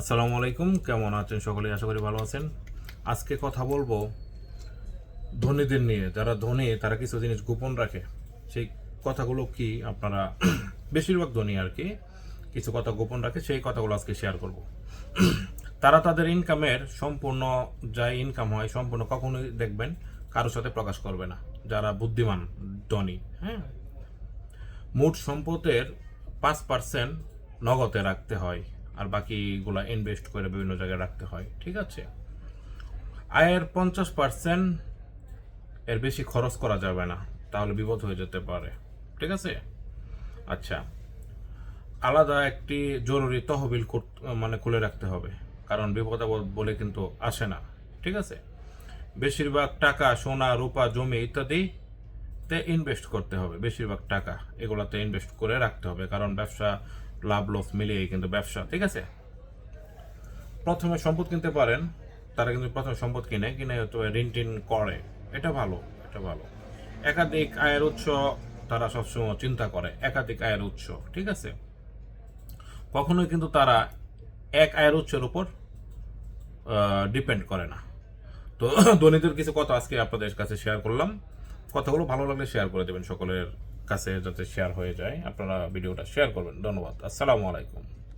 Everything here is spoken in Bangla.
আসসালামু আলাইকুম, কেমন আছেন সকলেই? আশা করি ভালো আছেন। আজকে কথা বলব ধনীদের নিয়ে। যারা ধনী, তারা কিছু জিনিস গোপন রাখে। সেই কথাগুলো কি আপনারা বেশিরভাগ ধনী আর কি, কিছু কথা গোপন রাখে, সেই কথাগুলো আজকে শেয়ার করব। তারা তাদের ইনকামের সম্পূর্ণ যা ইনকাম হয়, সম্পূর্ণ কখনোই দেখবেন কারোর সাথে প্রকাশ করবে না। যারা বুদ্ধিমান, ধনী হ্যাঁ? মোট সম্পদের পাঁচ পার্সেন্ট নগদে রাখতে হয়। আর বাকিগুলা ইনভেস্ট করে বিভিন্ন জায়গায় রাখতে হয়, ঠিক আছে? আয়ের পঞ্চাশ পার্সেন্ট এর বেশি খরচ করা যাবে না, তাহলে বিপদ হয়ে যেতে পারে, ঠিক আছে? আচ্ছা আলাদা একটি জরুরি তহবিল মানে খুলে রাখতে হবে, কারণ বিপদ আপদ বলে কিন্তু আসে না, ঠিক আছে? বেশিরভাগ টাকা সোনা, রূপা, জমি ইত্যাদি তে ইনভেস্ট করতে হবে, বেশিরভাগ টাকা এগুলাতে ইনভেস্ট করে রাখতে হবে, কারণ ব্যবসা লাভ লস মিলিয়েই কিন্তু ব্যবসা, ঠিক আছে? প্রথমে সম্পদ কিনতে পারেন, তারা কিন্তু প্রথমে সম্পদ কিনে কিনে তো ঋণ টিন করে। এটা ভালো এটা ভালো। একাধিক আয়ের উৎস তারা সবসময় চিন্তা করে, একাধিক আয়ের উৎস, ঠিক আছে? কখনোই কিন্তু তারা এক আয়ের উৎসের উপর ডিপেন্ড করে না। তো ধনীদের কিছু কথা আজকে আপনাদের কাছে শেয়ার করলাম। কথাগুলো ভালো লাগলে শেয়ার করে দেবেন সকলের কাছে যাতে শেয়ার হয়ে যায় আপনারা ভিডিওটা শেয়ার করবেন। ধন্যবাদ। আসসালামু আলাইকুম।